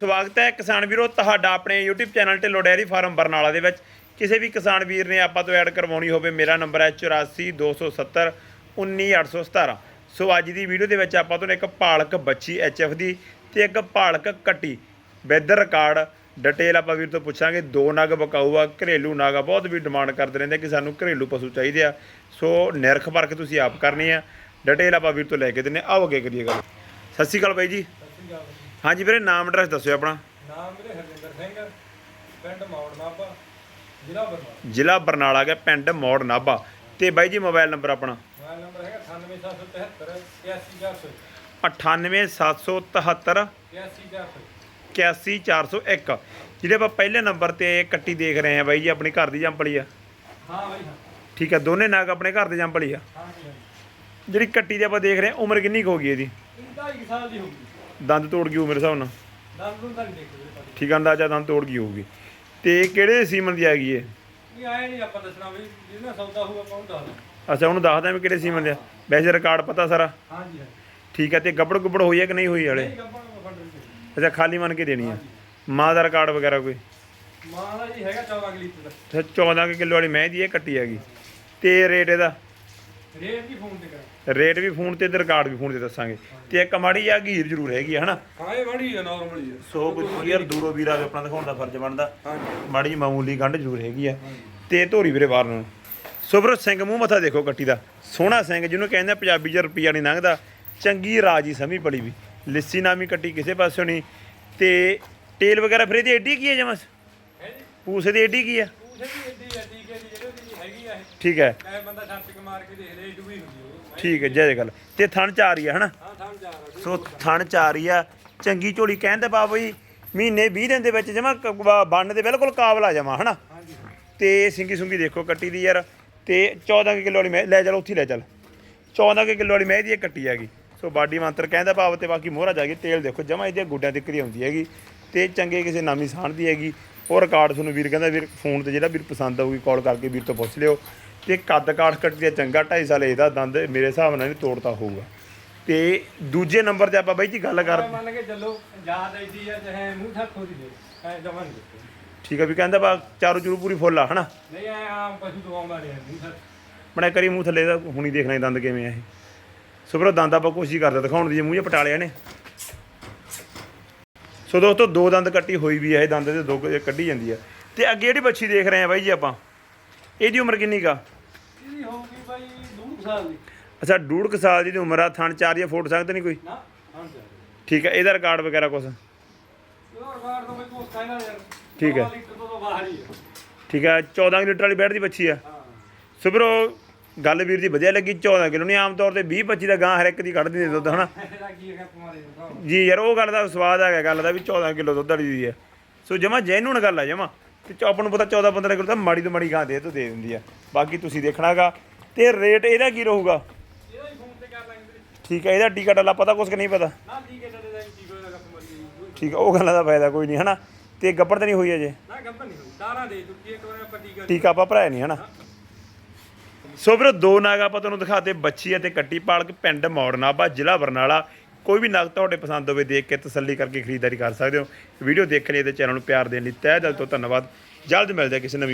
ਸਵਾਗਤ ਹੈ ਕਿਸਾਨ ਵੀਰੋ ਤੁਹਾਡਾ ਆਪਣੇ YouTube channel Dhillon dairy farm Barnala ਦੇ ਵਿੱਚ। ਕਿਸੇ ਵੀ ਕਿਸਾਨ ਵੀਰ ਨੇ ਆਪਾਂ ਤੋਂ ਐਡ ਕਰਵਾਉਣੀ ਹੋਵੇ, ਮੇਰਾ ਨੰਬਰ ਹੈ 8427 19817 ਸੋ ਅੱਜ ਦੀ ਵੀਡੀਓ ਦੇ ਵਿੱਚ ਆਪਾਂ ਤੋਂ ਇੱਕ ਪਾਲਕ ਬੱਚੀ HF ਦੀ ਤੇ ਇੱਕ ਪਾਲਕ ਕੱਟੀ। ਵੈਦਰ ਰਿਕਾਰਡ ਡਿਟੇਲ ਆਪਾਂ ਵੀਰ ਤੋਂ ਪੁੱਛਾਂਗੇ। ਦੋ ਨਗ ਬਕਾਊ ਆ ਘਰੇਲੂ ਨਗ ਆ, ਬਹੁਤ ਵੀ ਡਿਮਾਂਡ ਕਰਦੇ ਰਹਿੰਦੇ ਕਿ ਸਾਨੂੰ ਘਰੇਲੂ ਪਸ਼ੂ ਚਾਹੀਦੇ ਆ। ਸੋ ਨਿਰਖ ਪਰਖ ਤੁਸੀਂ ਆਪ ਕਰਨੀ ਆ। ਡਿਟੇਲ ਆਪਾਂ ਵੀਰ ਤੋਂ ਲੈ ਕੇ ਦਿੰਨੇ ਆਓ ਅੱਗੇ ਕਰੀਏ ਗੱਲ। ਸਤਿ ਸ਼੍ਰੀ ਅਕਾਲ ਬਾਈ ਜੀ। ਸਤਿ ਸ਼੍ਰੀ ਅਕਾਲ। ਹਾਂਜੀ ਵੀਰੇ ਨਾਮ ਐਡਰੈਸ ਦੱਸਿਓ ਆਪਣਾ। ਨਾਮ ਮੇਰੇ ਹਰਜਿੰਦਰ ਸਿੰਘ ਪਿੰਡ ਮੌੜ ਨਾਭਾ ਜ਼ਿਲ੍ਹਾ ਬਰਨਾਲਾ। ਜ਼ਿਲ੍ਹਾ ਬਰਨਾਲਾ ਗਿਆ ਪਿੰਡ ਮੌੜ ਨਾਭਾ। ਤੇ ਬਾਈ ਜੀ ਮੋਬਾਈਲ ਨੰਬਰ ਆਪਣਾ? ਮੋਬਾਈਲ ਨੰਬਰ ਹੈਗਾ 98773 81401 98773 81401 81401 ਜਿਹੜੇ ਆਪਾਂ ਪਹਿਲੇ ਨੰਬਰ ਤੇ ਕੱਟੀ ਦੇਖ ਰਹੇ ਆ ਬਾਈ ਜੀ ਆਪਣੀ ਘਰ ਦੀ ਜੰਪਲੀ ਆ। ਹਾਂ ਬਾਈ ਹਾਂ। ਠੀਕ ਆ ਦੋਨੇ ਨਾਗ ਆਪਣੇ ਘਰ ਦੇ ਜੰਪਲੀ ਆ। ਹਾਂ ਜਿਹੜੀ ਕੱਟੀ ਦੀ ਆਪਾਂ ਦੇਖ ਰਹੇ ਆ ਉਮਰ ਕਿੰਨੀ ਕੁ ਹੋ ਗਈ ਇਹਦੀ? ਇਹ ਢਾਈ ਕੁ ਸਾਲ ਦੀ ਹੋ ਗਈ। ਦੰਦ ਤੋੜ ਗਈ ਮੇਰੇ ਹਿਸਾਬ ਨਾਲ? ਦਸ ਦਿਨ ਤਾਂ ਨਹੀਂ ਦੇਖਦੇ ਭਾਜੀ ਠੀਕ ਆ ਅੰਦਾਜ਼ਾ ਦੰਦ ਤੋੜ ਗਈ ਹੋਊਗੀ। ਤੇ ਕਿਹੜੇ ਸੀਮਨ ਦੀ ਆ ਗਈ ਇਹ? ਇਹ ਆਏ ਨਹੀਂ ਆਪਾਂ ਦੱਸਣਾ ਵੀ ਜਿਹਨਾਂ ਸੌਦਾ ਹੋਊ ਆਪਾਂ ਉਹਨੂੰ ਦੱਸ ਦਾਂ ਅੱਛਾ ਉਹਨੂੰ ਦੱਸਦਾ ਵੀ ਕਿਹੜੇ ਸੀਮਨ ਦੇ ਆ। ਵੈਸੇ ਰਿਕਾਰਡ ਪਤਾ ਸਾਰਾ। ਹਾਂ ਜੀ ਹਾਂ ਠੀਕ ਆ ਤੇ ਗੱਬੜ ਗੁੱਬੜ ਹੋਈ ਹੈ ਕਿ ਨਹੀਂ ਹੋਈ ਹਲੇ? ਗੱਪਾਂ ਨੂੰ ਨਹੀਂ ਅੱਛਾ ਖਾਲੀ ਮੰਨ ਕੇ ਦੇਣੀ ਆ। ਮਾਂ ਦਾ ਰਿਕਾਰਡ ਵਗੈਰਾ ਕੋਈ? ਮਾਂ ਦਾ ਜੀ ਹੈਗਾ 14 ਕਿਲੋ ਲੀਟਰ ਦਾ। ਅੱਛਾ 14 ਕੁ ਕਿਲੋ ਵਾਲੀ ਮੈਂ ਦੀ ਇਹ ਕੱਟੀ ਹੈਗੀ। ਤੇ ਰੇਟ ਇਹਦਾ? ਰੇਟ ਵੀ ਫੋਨ ਤੇ ਕਰਾਂ। ਰੇਟ ਵੀ ਫੋਨ ਤੇ ਤੇ ਰਿਕਾਰਡ ਵੀ ਫੋਨ ਤੇ ਦੱਸਾਂਗੇ। ਤੇ ਇੱਕ ਮਾੜੀ ਆ ਗੀਰ ਜ਼ਰੂਰ ਹੈਗੀ ਆ ਹਨਾ? ਹਾਂ ਇਹ ਬੜੀ ਹੈ ਨਾਰਮਲ ਹੀ ਹੈ ਸੋ ਕੋਈ ਯਾਰ ਦੂਰੋਂ ਵੀਰ ਆ ਕੇ ਆਪਣਾ ਦਿਖਾਉਣ ਦਾ ਫਰਜ਼ ਬਣਦਾ। ਹਾਂ ਜੀ ਮਾੜੀ ਜਿਹੀ ਮਾਮੂਲੀ ਗੰਢ ਜ਼ਰੂਰ ਹੈਗੀ ਆ। ਤੇ ਧੋਰੀ ਵੀਰੇ ਬਾਹਰ ਨੂੰ। ਸੁਬਰ ਸਿੰਘ ਮੂੰਹ ਮੱਥਾ ਦੇਖੋ ਕੱਟੀ ਦਾ। ਸੋਹਣਾ ਸਿੰਘ ਜਿਹਨੂੰ ਕਹਿੰਦੇ ਆ ਪੰਜਾਬੀ ਚ ਰੁਪਈਆ ਨਹੀਂ ਲੰਘਦਾ। ਚੰਗੀ ਰਾਜੀ ਸਮੀ ਪੜੀ ਵੀ। ਲਿੱਸੀ ਨਾਮੀ ਕੱਟੀ ਕਿਸੇ ਪਾਸਿਓਂ ਨਹੀਂ ਤੇ ਟੇਲ ਵਗੈਰਾ ਫਿਰ ਇਹਦੀ ਐਡੀ ਕੀ ਹੈ ਜਮਸ ਹੈ ਜੀ? ਪੂਸੇ ਦੀ ਐਡੀ ਕੀ ਆ? ਪੂਛੇ ਵੀ ਏਡੀ ਹੈ ਠੀਕ ਹੈ ਦੀ ਆ ਠੀਕ ਹੈ। ਐ ਬੰਦਾ ਛੱਤ ਮਾਰ ਕੇ ਦੇਖ ਲੈ ਡੁੱਬੀ ਹੁੰਦੀ ਉਹ ਠੀਕ ਹੈ ਜੈ ਗੱਲ ਤੇ ਥਣ ਚ ਆ ਰਹੀ ਆ ਹਨਾ? ਹਾਂ ਥਾਂ ਜਾ ਰਿਹਾ ਸੋ ਥਣ ਚ ਆ ਰਹੀ ਆ ਚੰਗੀ ਝੋਲੀ ਕਹਿੰਦੇ ਬਾ ਬਈ ਮਹੀਨੇ 20 ਦਿਨ ਦੇ ਵਿੱਚ ਜਮਾ ਬੰਨ ਦੇ ਬਿਲਕੁਲ ਕਾਬਲ ਆ ਜਾਵਾਂ ਹਨਾ? ਹਾਂਜੀ ਤੇ ਸਿੰਗੀ ਸੁੰਗੀ ਦੇਖੋ ਕੱਟੀ ਦੀ ਯਾਰ। ਤੇ 14 ਕਿਲੋ ਵਾਲੀ ਮੈਂ ਲੈ ਚਲ ਉੱਥੇ ਹੀ ਲੈ ਚੱਲ। 14 ਕਿਲੋ ਵਾਲੀ ਮੈਂ ਦੀ ਕੱਟੀ ਹੈਗੀ। ਸੋ ਬਾਡੀ ਮੰਤਰ ਕਹਿੰਦਾ ਭਾਵ ਤੇ ਬਾਕੀ ਮੋਹਰਾ ਜਾ ਗਈ ਤੇਲ ਦੇਖੋ ਜਮਾ ਇਹਦੇ ਗੁੱਡਿਆਂ ਤੇ ਕਰੀ ਆਉਂਦੀ ਹੈਗੀ। ਤੇ ਚੰਗੇ ਕਿਸੇ ਨਾਮੀ ਸਾਣ ਦੀ ਹੈਗੀ। ਉਹ ਰਿਕਾਰਡ ਤੁਹਾਨੂੰ ਵੀਰ ਕਹਿੰਦਾ ਵੀਰ ਫੋਨ ਤੇ ਜਿਹੜਾ ਵੀਰ ਪਸੰਦ ਆਊਗੀ ਕਾਲ ਕਰਕੇ ਵੀਰ ਤੋਂ ਪੁੱਛ ਲਿਓ। ਤੇ ਕੱਦ ਕਾਠ ਕੱਟੀ ਦਾ ਚੰਗਾ 2.5 ਸਾਲ ਇਹਦਾ ਦੰਦ ਮੇਰੇ ਹਿਸਾਬ ਨਾਲ ਨਹੀਂ ਤੋੜਤਾ ਹੋਊਗਾ। ਤੇ ਦੂਜੇ ਨੰਬਰ ਤੇ ਆਪਾਂ ਬਾਈ ਜੀ ਗੱਲ ਕਰ ਮੰਨ ਕੇ ਚੱਲੋ ਯਾਦ ਐਦੀ ਆ ਚਾਹੇ ਮੂੰਹ ਹੋ ਦੀ ਐ ਜਮਨ ਠੀਕ ਆ ਵੀ ਕਹਿੰਦਾ ਬਾ ਚਾਰੂ ਚੂਰੂ ਪੂਰੀ ਫੁੱਲ ਆ ਹਨਾ? ਨਹੀਂ ਐ ਆਮ ਪਸ਼ੂ ਰਿਹਾ ਮੂੰਹ ਠੱਕ। ਬਣਾ ਕਰੀ ਮੂੰਹ ਥੱਲੇ ਦਾ ਹੁਣੀ ਦੇਖਣਾ ਦੰਦ ਕਿਵੇਂ ਆ ਇਹ। ਸੁਪਰੋ ਦੰਦ ਆਪਾਂ ਕੋਸ਼ਿਸ਼ ਕਰਦੇ ਦਿਖਾਉਣ ਦੀ ਜੇ ਮੂੰਹ 'ਚ ਪਟਾਲਿਆ ਨੇ ਸੋ ਦੋਸਤੋ ਦੋ ਦੰਦ ਕੱਟੀ ਹੋਈ ਵੀ ਆ ਇਹ ਦੰਦ ਦੇ ਦੋ ਕੁ ਕੱਢੀ ਜਾਂਦੀ ਆ। ਤੇ ਅੱਗੇ ਜਿਹੜੀ ਬੱਚੀ ਦੇਖ ਰਹੇ ਆ ਬਾਈ ਜੀ ਆਪਾਂ ਇਹਦੀ ਉਮਰ ਕਿੰਨੀ ਕਾ ਇਹਦੀ ਹੋਊਗੀ ਬਾਈ ਦੂਰ ਸਾਲ ਦੀ। ਅੱਛਾ ਡੂਢ ਕੁ ਸਾਲ ਦੀ ਉਮਰ ਆ ਥਣ ਚਾਰ ਜਾਂ ਫੋਟ ਸਕਦੇ ਨਹੀਂ ਕੋਈ? ਨਾ ਹਾਂ ਠੀਕ ਆ ਇਹਦਾ ਰਿਕਾਰਡ ਵਗੈਰਾ ਯਾਰ। ਠੀਕ ਹੈ। ਹੀ ਹੈ ਠੀਕ ਆ 14 ਲੀਟਰ ਵਾਲੀ ਬੈਠ ਦੀ ਬੱਚੀ ਆ। ਹਾਂ। ਸੁਪਰੋ ਗੱਲ ਵੀਰ ਦੀ ਵਧੀਆ ਲੱਗੀ 14 ਕਿਲੋ ਨਹੀਂ ਆਮ ਤੌਰ ਤੇ 20 25 ਦਾ ਗਾਂ ਹਰ ਇੱਕ ਦੀ ਕੱਢ ਦਿੰਦੇ ਦੁੱਧ ਹਨਾ? ਜੀ ਯਾਰ ਉਹ ਗੱਲ ਦਾ ਸਵਾਦ ਹੈਗਾ ਗੱਲ ਦਾ ਵੀ 14 ਕਿਲੋ ਦੁੱਧ ਵਾਲੀ ਦੀ ਹੈ ਸੋ ਜਮਾ ਜੈਨੂਨ ਗੱਲ ਆ ਜਮਾ। ਤੇ ਆਪਾਂ ਨੂੰ ਪਤਾ 14 15 ਕਿਲੋ ਤਾਂ ਮਾੜੀ ਤੋਂ ਮਾੜੀ ਗਾਂ ਦੇ ਤੋਂ ਦੇ ਦਿੰਦੀ ਆ। ਬਾਕੀ ਤੁਸੀਂ ਦੇਖਣਾਗਾ ਤੇ ਰੇਟ ਇਹਦਾ ਕੀ ਰਹੂਗਾ। ਠੀਕ ਹੈ ਇਹਦਾ ਟਿਕਟ ਵਾਲਾ ਪਤਾ ਕੁਛ ਕਿ ਨਹੀਂ ਪਤਾ? ਠੀਕ ਹੈ ਉਹ ਗੱਲਾਂ ਦਾ ਫਾਇਦਾ ਕੋਈ ਨਹੀਂ ਹਨਾ? ਤੇ ਗੱਪੜ ਤਾਂ ਨਹੀਂ ਹੋਈ ਅਜੇ? ਨਾ ਗੱਬਰ ਨਹੀਂ ਹੋਈ ਤਾਰਾਂ ਦੇ ਚੁੱਕੀ ਇੱਕ ਵਾਰ ਆਪਾਂ ਟੀਕਾ ਟੀਕਾ ਆਪਾਂ ਭਰਾਇਆ ਨਹੀਂ ਹਨਾ? ਸੋ ਵੀਰੋ, ਦੋ ਨਾਗ ਆਪਾਂ ਤੁਹਾਨੂੰ ਦਿਖਾਤੇ, ਬੱਚੀ ਅਤੇ ਕੱਟੀ ਪਾਲਕ, ਪਿੰਡ ਮੌੜਨਾਬਾ ਜ਼ਿਲ੍ਹਾ ਬਰਨਾਲਾ। ਕੋਈ ਵੀ ਨਗ ਤੁਹਾਡੇ ਪਸੰਦ ਹੋਵੇ, ਦੇਖ ਕੇ ਤਸੱਲੀ ਕਰਕੇ ਖਰੀਦਦਾਰੀ ਕਰ ਸਕਦੇ ਹੋ। ਵੀਡੀਓ ਦੇਖਣ ਲਈ ਤੇ ਚੈਨਲ ਨੂੰ ਪਿਆਰ ਦੇਣ ਲਈ ਤਹਿ ਦਿਲ ਤੋਂ ਧੰਨਵਾਦ। ਜਲਦ ਮਿਲਦੇ ਹਾਂ ਕਿਸੇ ਨਵੀਂ